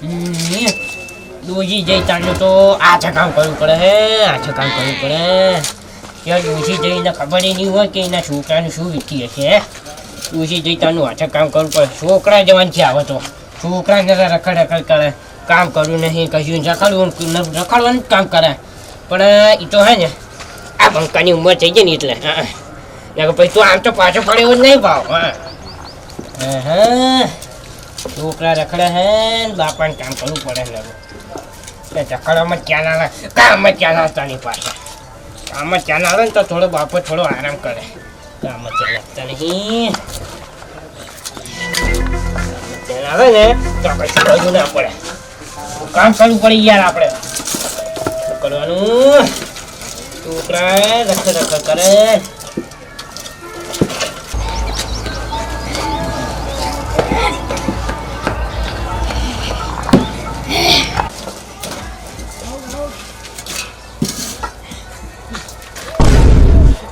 Doji જઈ તાનું તો. આ કામ કરવું પડે હે. આ કામ કરવું પડે. ત્યાં દોજી જઈને ખબર નહીં હોય કે એના છોકરાનું શું વીતી હશે ડોસી જઈ તાનું આ કામ કરવું પડે. છોકરા જવાન છે આવે તો. છોકરા જરા રખડ રખડ. કરે કામ કરવું નહીં કશું રખડવું રખડવાનું કામ કરે. પણ એ તો હે ને આ બંકાની ઉંમર થઈ જાય ને એટલે હા. પછી તું આમ તો પાછો પડે એવો જ નહીં ભાવ. હા, હા. છોકરા રખડે હે બાપાને કામ કરવું પડે ને એ ચકડામાં ક્યાં ના કામમાં ક્યાં ના તાની પાસે કામમાં ક્યાં ના ને તો થોડો બાપો થોડો આરામ કરે. કામમાં ક્યાં લાગતા નહીં? આવે ને તો કશું બધું ના પડે. કામ કરવું પડે યાર આપણે? કરવાનું? છોકરા રખડ રખડ કરે.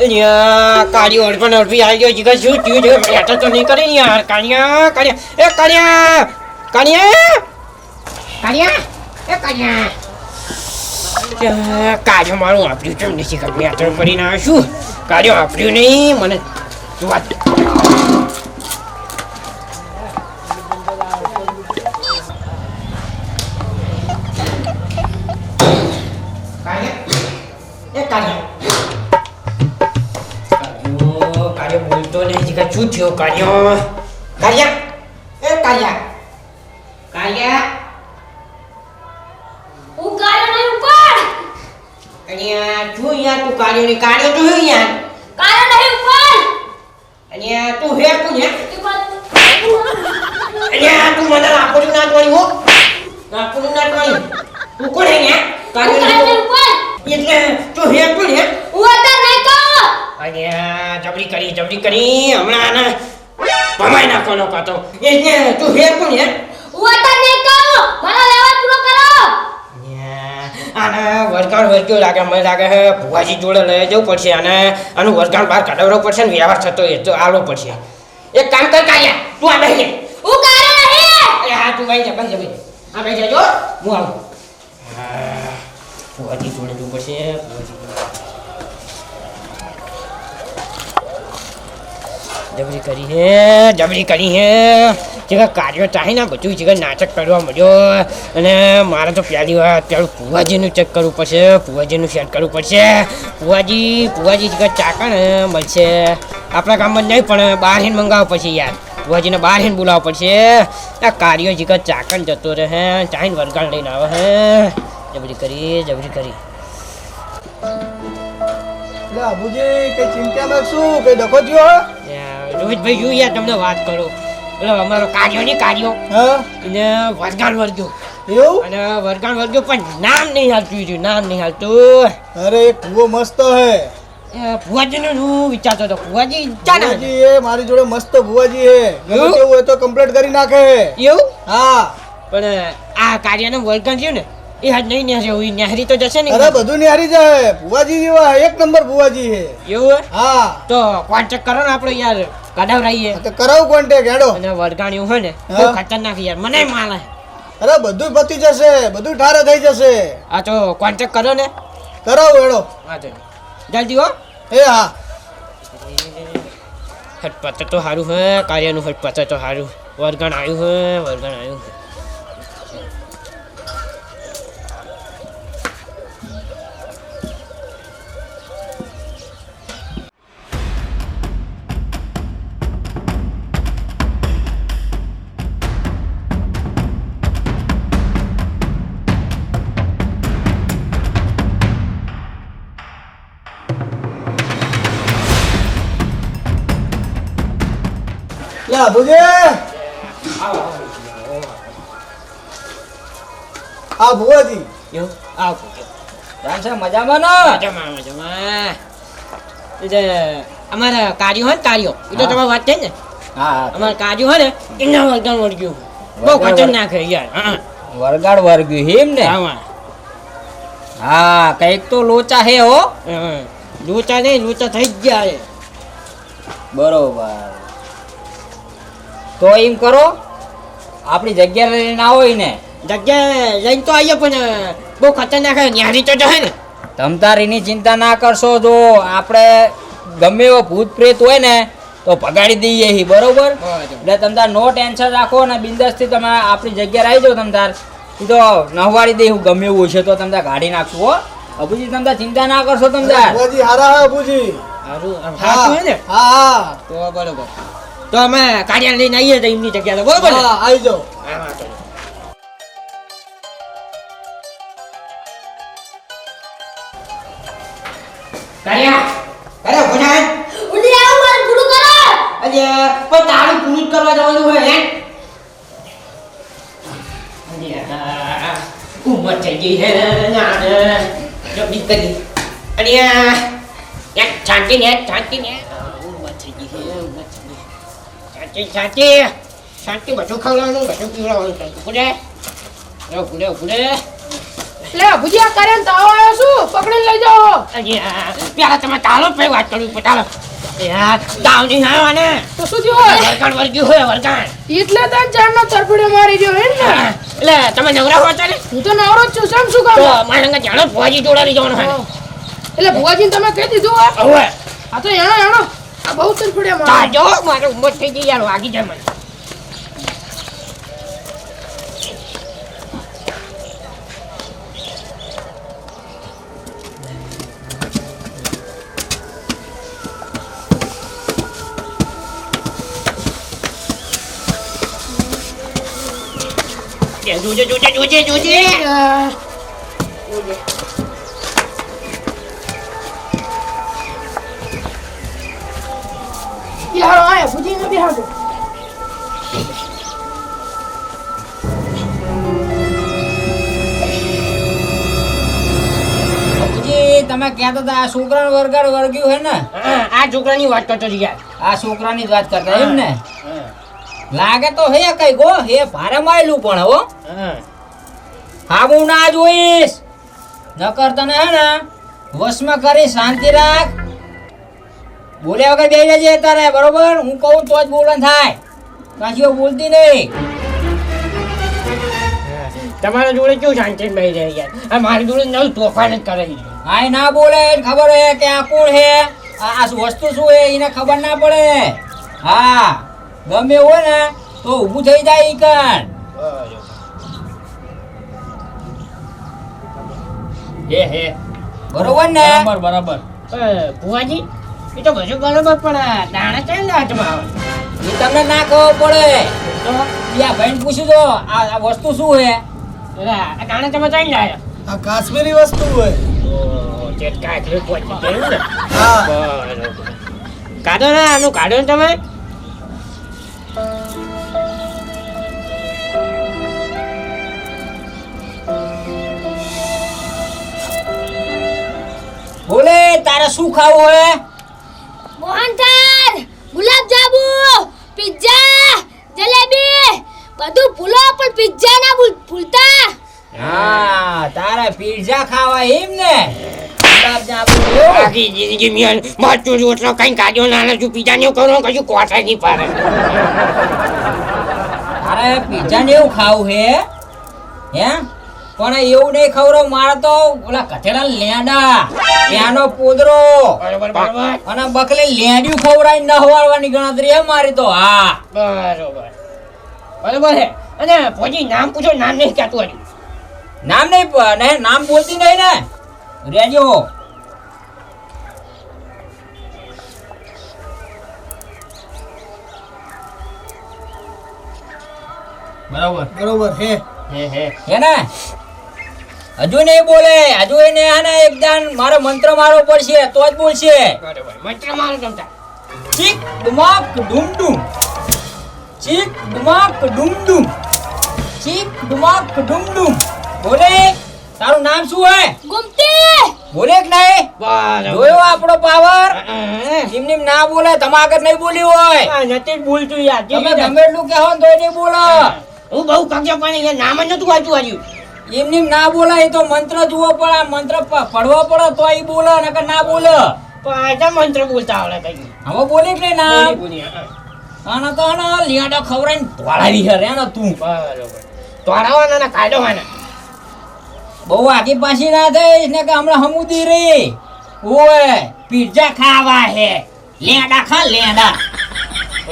અહીંયા કાળીઓ અડપણ અડપી આવી ગયો. શું થયું? છે બેઠો તો નહીં કરી યાર. કાળિયા કાળિયા. એ કાળિયા કાળિયા. કાળિયા એ કાળિયા. ત્યાં મારું આપ્યું કેમ નથી ખબર? પડીને આવ્યો. છું કાળિયો આપ્યું નહીં? મને જોવા થયો કાર્યો કાર્યા એ કાર્યા કાર્યા હું કાળો નહીં ઉપર અહીંયા શું યાર તું કાર્યો ની કાર્યો તું શું યાર કાળો નહીં ઉપર અહીંયા તું હે એ બાજુ અહીંયા તું મને લાકડું ના તોડી હો લાકડું ના તોડી તું કોણ હે કાળો કાર્યો નહીં ઉપર એટલે તું હે કોણ હે હું અત્યારે નહીં કહો અહીંયા જબરી કરી હમણાં આને ભમાઈ નાખવાનો કાતો એટલે તું હે કોણ હે વતન ને નહીં કહો મારો વ્યવહાર પૂરો કરો. આને વરગાણ વર્ગ્યો લાગે મને લાગે હે ભુવાજી જોડે લઈ જવું પડશે અને આનું વરગાણ બહાર કાઢવડો પડશે ને વ્યવહાર થતો એ તો આલો પડશે. એક કામ કર કાયા તું આ બેહી હું કાળો નહીં અરે હા તું ભાઈ જા ભાઈ ભાઈ આ ભાઈ જાજો હું આવું. ભુવાજી જોડે જવું પડશે ભુવાજી જબરી કરી હે, જબરી કરી હે. જે કાર્યો ચાહી ના બધું જેવા નાટક કરવા મળ્યો અને મારે તો પહેલી વાર પેલું પુવાજીનું ચેક કરવું પડશે પુવાજીનું સેટ કરવું પડશે. પુવાજી પુવાજી જેવા ચાકણ મળશે. આપણા ગામમાં નહીં, પણ બહાર હિન મંગાવવું પડશે યાર. પુવાજીને બહાર હિન બોલાવવું પડશે. આ કાર્યો જેવા ચાકણ જતો રહે ચાહીને વરગાણ લઈને આવે હે. જબરી કરી જબરી કરી. અબુજી કઈ ચિંતામાં શું? કઈ ડખો થયો? રોહિતભાઈ યાર તમને વાત કરો. એટલે અમારો કાર્યો નહીં કાર્યો. અને વરગાણ વર્ગ્યો. એવું? અને વરગાણ વર્ગ્યો પણ નામ નહીં હાલતું રહ્યું નામ નહીં હાલતું. અરે કુવો મસ્ત હે. એ ભુવાજીનું હું વિચારતો હતો ભુવાજી ભુવાજી એ મારી જોડે મસ્ત ભુવાજી હે. એવું? હોય તો કમ્પ્લીટ કરી નાખે. એવું? હા. પણ આ કાર્યનું વરગાણ થયું ને એ હાજ નહીં નેહરી તો જશે ને. અરે બધું નિહારી જાય. ભુવાજી જેવા એક નંબર ભુવાજી હે. એવું હા? તો કોન્ટેક્ટ કરો ને આપણે યાર. કઢાવરાઈએ આ તો કરાવું કોન્ટેક હેડો અને વડગાણ્યું હોય ને. બહુ ખતરનાક યાર મને માલે. અરે બધું પતી જશે બધું ઠારે થઈ જશે. આ તો કોન્ટેક્ટ કરો ને. કરાવ હેડો. હા તો જલ્દી હો. એ હા. હટપત તો સારું હે કાર્યનું હટપત તો સારું વરગાણ આવ્યું હે વરગાણ આવ્યું હે લે અબુજી આ ભુવાજી એવું આવો રામ છે મજામાં ને? મજામાં મજામાં. એટલે અમારા કાર્યો હોય ને કાર્યો એ તો. તમારી વાત થઈ ને? હા અમારા કાર્યો હોય ને એના વરગાણ વળગ્યું. બહુ ખતરનાક હે યાર હા. વરગાડ વર્ગ્યું એમ ને? હા હા. કંઈક તો લોચા હે હો. લોચા નહીં લોચા થઈ જ ગયા છે. બરોબર. તો એમ કરો આપણી જગ્યા લઈને આવો ને. જગ્યા લઈને તો આવીએ પણ બહુ ખતરનાક ન્યારી તો જશે ને. તમતારીની ચિંતા ના કરશો જો આપણે ગમે એવો ભૂત પ્રેત હોય ને તો ભગાડી દઈએ હી બરોબર? એટલે તમતાર નો ટેન્શન રાખો અને બિંદાસથી તમે આપણી જગ્યાએ આવી જાઓ તમતાર ઈ તો નહવાડી દઈ હું ગમે એવું હશે તો તમતાર કાઢી નાખશું હો. અબુજી તમતાર ચિંતા ના કરશો તમતાર ભુવાજી હારા હે અબુજી હારું હે હા હા. તો બરોબર. તો અમે કાર્યાલય લઈને આવીએ તો એમની જગ્યાએ બરોબર આવી જાઓ. કાર્યા અરે ભણાય ઉડી આવું મારું પૂરું કરો અરે પણ તારું પૂરું કરવા જવાનું હોય હે? ઉમર થઈ ગઈ હે ના જલ્દી કરી. અરે એક શાંતિ ને શાંતિ ને ઉંમર થઈ ગઈ હે ઉંમર થઈ ગઈ શાંતિ શાંતિ શાંતિ બધું ખવડાવવાનું બધું પીવડાવવાનું શાંતિ પૂરે ભૂલે પૂરે લે ભુજિયા કરે તાવ આવ્યો શું પકડીને લઈ જાઓ આ, તમે તાલો પે વાત કરવી તાવ આવ્યો ને તો શું થયું હોય વરગાણ વર્ગ્યું હોય વરગાણ એટલે તને ચારનો તરફડીઓ મારી ગયો એમ ને એટલે તમે નવરા હો ત્યારે હું તો નવરો જ છું કેમ શું તો કામ મારા અંગા જાણો ભુવાજી જોડાડી જવાનું એટલે ભુવાજીને તમે કહી દીધું હોય આ તો એણો એનો આ બહુ તરફડીયા મારે જો મારે ઉંમર થઈ ગઈ યાર વાગી જાય મને. જોજે જોજે જોજે જોજે. આયા ભુજીને તમે કહેતા હતા આ છોકરાનું વર્ગાડ વર્ગ્યું હોય ને? આ છોકરાની વાત કરતો યાર આ છોકરાની જ વાત કરતા એમ ને? લાગે તો હે કઈ ગો હે ભારે માયલું પણ હો. હા. હા હું ના જોઈશ. નકર તને હે ને વશમાં કરી શાંતિ રાખ. બોલ્યા વગર બેસી જજે તારે બરોબર? હું કહું તો જ બોલવાનું થાય. કાશીઓ બોલતી નહીં. તમારા જોડે કેવું શાંતિ ભાઈ રહે યાર આ મારી જોડે નવું તોફાન જ કરે. આય ના બોલે ખબર હે કે આ કોણ હે? આ વસ્તુ શું હે? એને ખબર ના પડે. હા ગમે એવું હોય ને તો ઊભું થઈ જાય ઈ કણ. હે હે. બરોબર ને? બરાબર બરાબર. ભુવાજી? એ તો બધું બરોબર પણ દાણા ને હાથમાં આવે? એ તમને ના ખબર પડે. તો? યા ભાઈને પૂછ્યું તો આ આ વસ્તુ શું હે? દાણા તમે ચાલી જાય આ કાશ્મીરી વસ્તુ હોય કાઢો ને આનું કાઢો ને તમે. બોલે તારે શું ખાવું હે? બધું ભૂલો પણ પિઝા ના ભૂલતા? હા તારે પિઝા ખાવા એમ ને. આખી જિંદગી મિયાન રોટલો કઈ કાઢ્યો ના છું પીઝા ને કરો કશું કોઠા નહીં પાડે. તારે પીઝા ને એવું ખાવું હે? હે? પણ એવું નહીં ખવડાવ મારે તો ઓલા કથેડા લેંડા ત્યાંનો પોદરો. બરોબર બરોબર. અને બકલે લેડ્યું ખવડાવી ન હવાડવાની ગણતરી હે મારી તો હા. બરોબર. બરોબર છે? અને પછી નામ પૂછો નામ નહીં કહેતું હજુ. નામ નહીં ને નામ બોલતી નહીં ને? રેજો. બરાબર. બરોબર હે હે હે. હે ને? હજુ નહીં બોલે. હજુ એને હે ને એકદમ મારો મંત્ર મારવો પડશે તો જ બોલશે. મંત્ર મારો તમતા ચીક ડુમાક ડુમ ડુમ ચીક ડુમાક ડુમ ડુમ ચીક ડુમાક ડુમ ડુમ બોલે તારું નામ શું હે? ગુમતી! બોલે કે નહીં? જોયો આપણો પાવર? નિમ નિમ ના બોલે તમે આગળ નહીં બોલી હોય. નથી બોલતું યાર તમે ગમે એટલું કહો ને તોય નહીં બોલો. હું બહુ કગજો પણ યાર નામ જ નતું વાંચ્યું એમ નિમ ના બોલાય એ તો મંત્ર જુઓ પડે આ મંત્ર પ- પડવો પડે તો એ બોલે નકર ના બોલે. પણ આ મંત્ર બોલતા આવડે કઈ? હવે બોલે કે ના બોલી બોલી આને તો ને લીયાડા ખવડાવીને ધોળાવી છે રે ને તું. તોડાવાના ને કાઢવાના. બહુ આગી પાછી ના થઈ ને કે હમણાં હમુદી રહી. ઓય પીઝા ખાવા હે. લેડા ખા લેડા.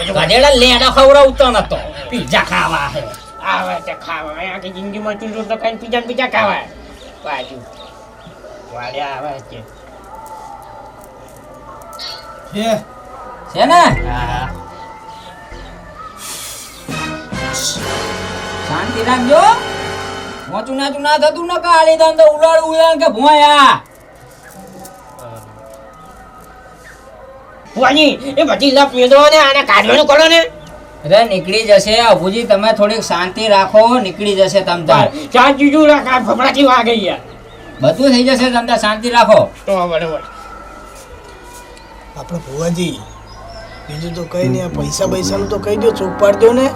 ગધેડા લેડા ખવડાવતો નતો. પીઝા ખાવા હે. આવે તે ખાવા. આખી જિંદગીમાં ચૂંટું તો ખાઈને પીઝા પીઝા ખાવા. વાડ્યા આવે છે છે છે ને? હા. શાંતિ રાખજો મોચું નાચું ના થતું ન કાળી દન તો ઉડાડ ઉડાડ કે ભોયા. ભુવાજી એ બધી લપ મેદો ને આને કાઢવાનું કરો ને. અરે નીકળી જશે અભુજી તમે થોડીક શાંતિ રાખો નીકળી જશે તમ તાર. ચા જીજુ રાખા ફફડાથી વાગે યાર બધું થઈ જશે તમ તાર શાંતિ રાખો. તો બરાબર આપણે ભુવાજી બીજું તો કઈ નહીં પૈસા પૈસા પૈસાનું તો કહી દો ચોક પાડી દો ને.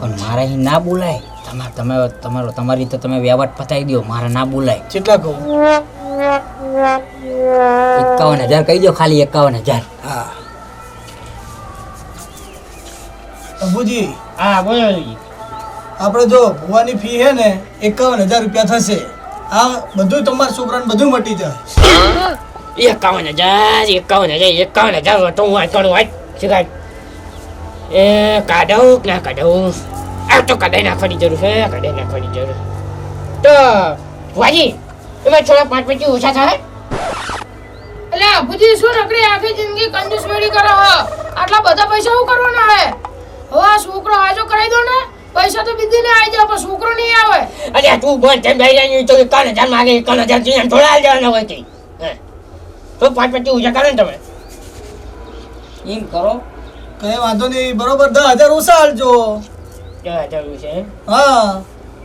પણ મારે અહીં ના બોલાય. તમારે તમે તમારો તમારી રીતે તમે વ્યવહાર પતાવી દો મારે ના બોલાય. કેટલા કહું? એકાવન હજાર કહી દો ખાલી એકાવન હજાર. હા. અબુજી હા બોલો આપણે જો ભુવાની ફી હે ને એકાવન હજાર રૂપિયા થશે. આ બધું તમારા છોકરાને બધું મટી જાય. એકાવન હજાર એકાવન હજાર એકાવન હજાર તો હું આ કરું શીખાય એ કાઢવું ના કાઢવું આ તો કઢાઈ નાખવાની જરૂર છે કઢાઈ નાખવાની જરૂર. તો વાજી એમાં થોડા પાંચ પછી ઓછા થાય? એટલે બુજી શું નકરી આખી જિંદગી કંજૂસ મેળી કરો હો? આટલા બધા પૈસા શું કરવાના હે? હવે આ છોકરો આજો કરાવી દો ને પૈસા તો બીજી ને આવી જાય પણ છોકરો નહીં આવે. અરે તું બંધ તેમ બેસી જાય તો એકાવન હજાર માગે એકાવન હજારથી એમ થોડા જવાના હોય. તો. પાંચ પછી ઓછા કરો ને તમે. એમ કરો. કઈ વાંધો નહીં. બરોબર દસ હજાર ઓછા હાલજો દસ હજાર છે હા.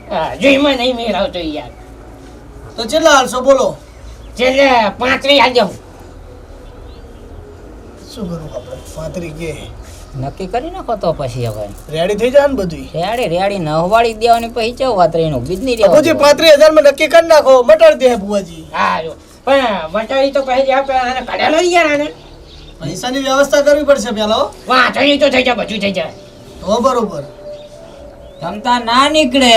હા જોઈમાં નહીં મેળ આવતો યાર. તો કેટલા હાલશો? બોલો. છેલ્લે પાંત્રી હાલજો શું કરું આપણે? પાંત્રી કે? નક્કી કરી નાખો તો પછી હવે. રેડી થઈ જાય ને બધું? રેડી રેડી નહવાડી દેવાની પછી ચેવું નું બીજ નહીં અબુજી પછી પાંત્રીસ હજારમાં નક્કી કરી નાખો. મટાડી દે ભુવાજી. હા પણ મટાડી તો પછી આને કાઢેલો યાર આને. પૈસાની વ્યવસ્થા કરવી પડશે પેલો. વાંચણી તો થઈ જાય બધું થઈ જાય. તો બરોબર. તમતા ના નીકળે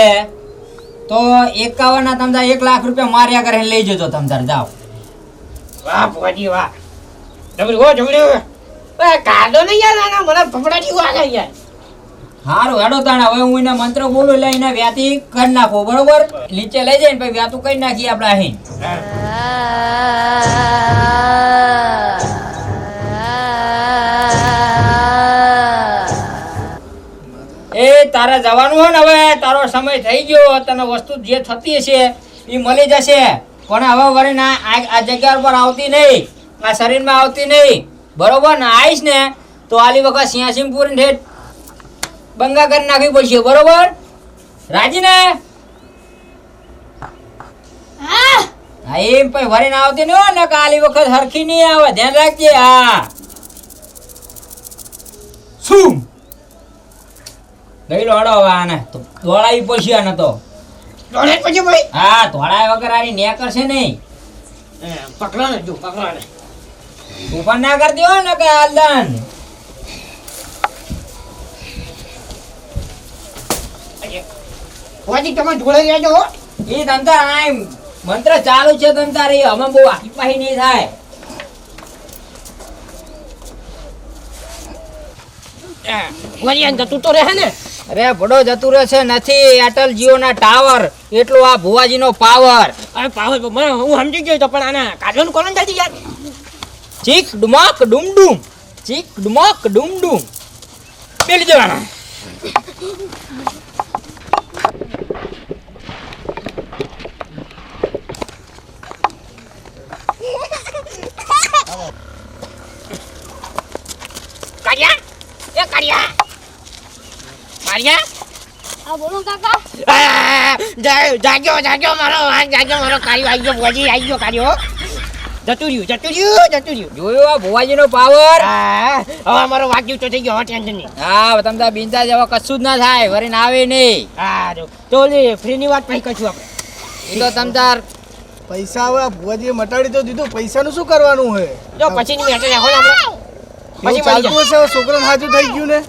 તો એકાવન ના તમતા એક લાખ રૂપિયા માર્યા કરે લઈ જજો તમતાર જાઓ. વાહ ભુવાજી વાહ. જબરી હો જબરી કાઢો ને યાર આના મને ફફડા જેવું આગળ યાર. હારું હેડો તાણા હવે હું એને મંત્ર બોલું એટલે એને વ્યાતી કરી નાખો બરોબર? નીચે લઈ જઈને પછી વ્યાતું કરી નાખીએ આપણે અહીં. તારે જવાનું હોય ને હવે તારો સમય થઈ ગયો તને વસ્તુ જે થતી હશે એ મળી જશે. પણ હવે વળી ના આ જગ્યા પર આવતી નહીં આ શરીરમાં આવતી નહીં. બરોબર? ને આવીશ ને તો આલી વખત સિંહાસિંહપુર ને ઠેઠ બંગા કરી નાખવી પડશે. બરોબર? રાજી ને? હા. એમ પછી વળી ના આવતી નહીં હોય ને આલી વખત હરખી નહીં આવે. ધ્યાન રાખજે હા. શું? લો હવે આને. દોડાવી પછી આને તો. દોડે પછી ભાઈ? હા દોડાય વગર આની ને કરશે નહીં. હે, પકડો ને જો પકડાને. ઉપર ના કરી દો ને કે આલદાન ભુવાજી તમે જોડે રહેજો એ તમતાર આમ મંત્ર ચાલુ છે તમતાર એ અમે બહુ આખી પાહી નહીં થાય. હે, ભુવાજી તું તો રહે ને. અરે ભડો જતું રહે છે નથી. એરટેલ જીઓ ના ટાવર એટલો આ ભુવાજી નો પાવર અરે પાવર મને હું સમજી ગયો તો પણ આના કાઢવાનું કોણ જલ્દી યાર? ચીક ડુમક ડુમ ડુમ. ચીક ડુમક ડુમ ડુમ. બેલી જવાના કાઢ્યા? એ કાઢ્યા? કાઢ્યા આ બોલો કાકા. જાગ્યો જાગ્યો મારો જાગ્યો મારો કાર્યો આવી ગયો ભુવાજી આવી ગયો કાર્યો જતું રહ્યું જતું રહ્યું જતું રહ્યું જોયો આ ભુવાજી નો પાવર? હા, હવે અમારો વાગ્યું તો થઈ ગયો ટેન્શન નહીં હા તમતા બિંદા જેવા કશું જ ના થાય વરીને આવે નહીં. હા જો. તો ઓલી ફ્રીની વાત પછી કશું આપણે. એ તો તમતાર પૈસા હવે ભુવાજીએ મટાડી તો દીધું પૈસાનું શું કરવાનું હે? જો પછીની મેટર રાખો ને આપણે. પછી ચાલતું હશે છોકરાને હાજુ થઈ ગયું ને?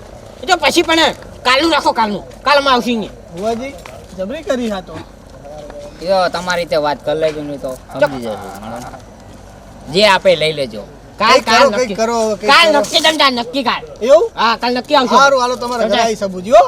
તો પછી પણ કાલનું રાખો કાલનું કાલમાં આવશે અહીંયા. ભુવાજી જબરી કરી હા તો. યો તમારી રીતે વાત કરી લેજો નહીં તો સમજી જજો. જે આપે લઈ લેજો. કાલ કાલ નક્કી. કરો કાલ નક્કી દંડા નક્કી કાલ. એવું? હા કાલ નક્કી આવશે. સારું હાલો તમારા ઘરે આવી સબુજી હો.